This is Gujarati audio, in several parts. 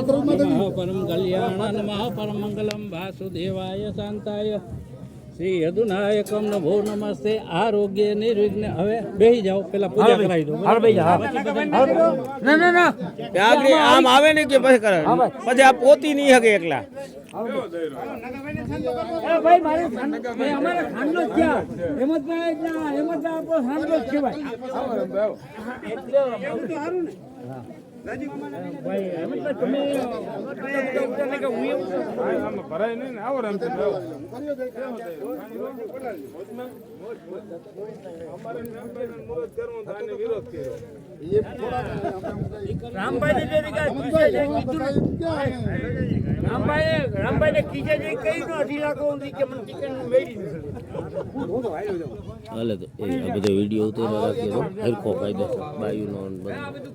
પરમ કલ્યાણ નમઃ મંગલમ વાસુદેવાય શાંતાય શ્રી યદુનાયકમ નભો નમસ્તે આરોગ્ય નિર્વિઘ્ન હવે બેહી જાઓ પેલા પૂજા કરાવી દો. ના ના ના. આગળ આમ આવે ને કે પછી કરે? પછી આ પોતી નહીં હકે એકલા. ભાઈ મારે અમારે ખાનનો જ હેમંતભાઈ હેમંતભાઈ આપણો ખાનનો જ કહેવાય હેમંતભાઈ તમે બધા ઉતારને કે હું એવું છું? રામભાઈ ને ને. રામભાઈ રામભાઈ ને કીજે કઈ નો અઢી લાખ કે મને ટિકિટ મેળવી નથી હાલે તો, એ બધો વીડિયો ઉતરી રાખીએ તો, હરખો કાયદો બાયુ નો બધું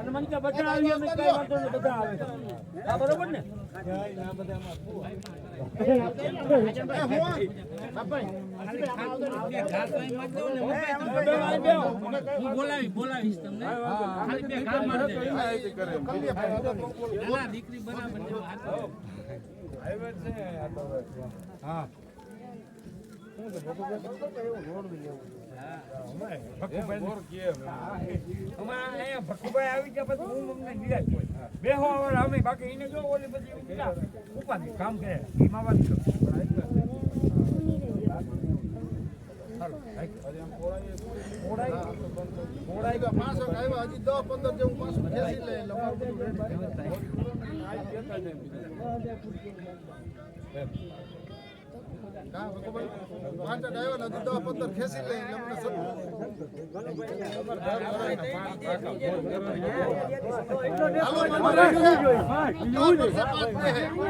અને મને બધા આવી અમે કઈ વાંધો નહીં બધા આવે આ બરોબર ને હું બોલાવી બોલાવીશ તમને ખાલી બે ઘા મારી દેજો. ના, ના, દીકરી બરાબર છે. અમારા અહીંયા પાંચસો આવી ગયા દસ પંદર જેવું નિરાશ હોય બેહો હવે અમે બાકી એને જો ઓલી બધી ઉઠા, ઉપાધિ કામ કરે એમાં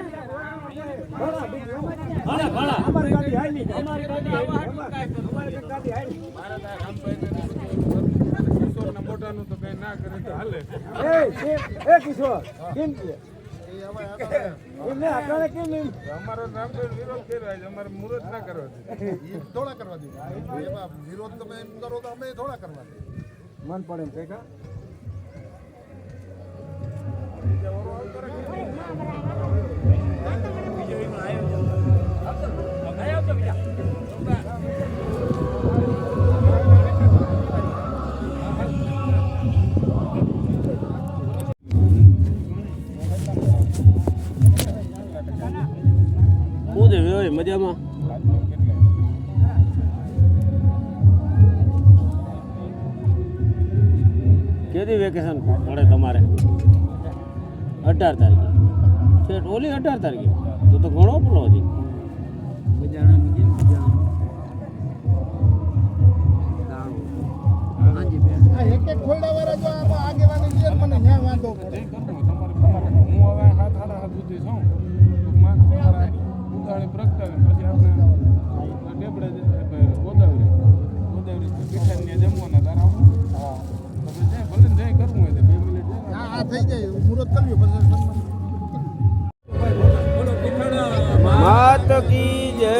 વાત અમારી ગાડી હાલી. અમારી ગાડી હાલી અમારી ગાડી હાલી એ એ એ કિશોર કેમ એમ અમારો નામ તો વિરોધ કર્યો છે અમારે મુહૂર્ત ના કરવા દે એ થોડા કરવા દે એમાં વિરોધ તમે કરો તો અમે થોડા કરવા દે મન પડે એમ છે મજામાં? કેદી વેકેશન પડે તમારે? અઢાર તારીખે. ઓલી અઢાર તારીખે? તો તો ઘણો પેલો હજી. આ એક એક ખોલડા વાળા જો આમાં આગેવાની મને વાંધો પડે. હું હવે હાથ હાથ સુધી છું. પ્રગટાવી પછી આપણે ડેબડે ગોદાવરી. ગોદાવરી પીઠાને જમવાના તારા આવું તો પછી જાય ભલે ને જાય કરવું હોય તો બે મિનિટ હા હા થઈ જાય. મુહૂર્ત કર્યું પછી. માત કી જય.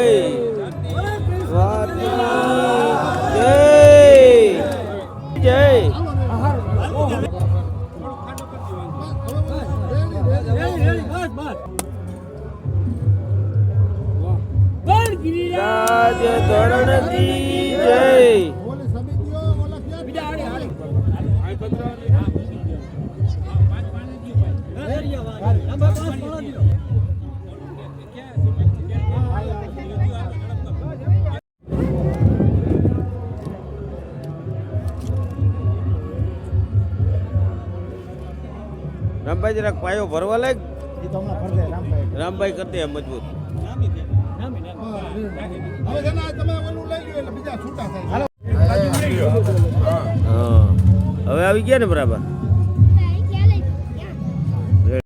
રામભાઈ જરાક પાયો ભરવા લાગ. રામભાઈ. કરતી કરી મજબૂત. હવે તમે હવે આવી ગયા ને બરાબર?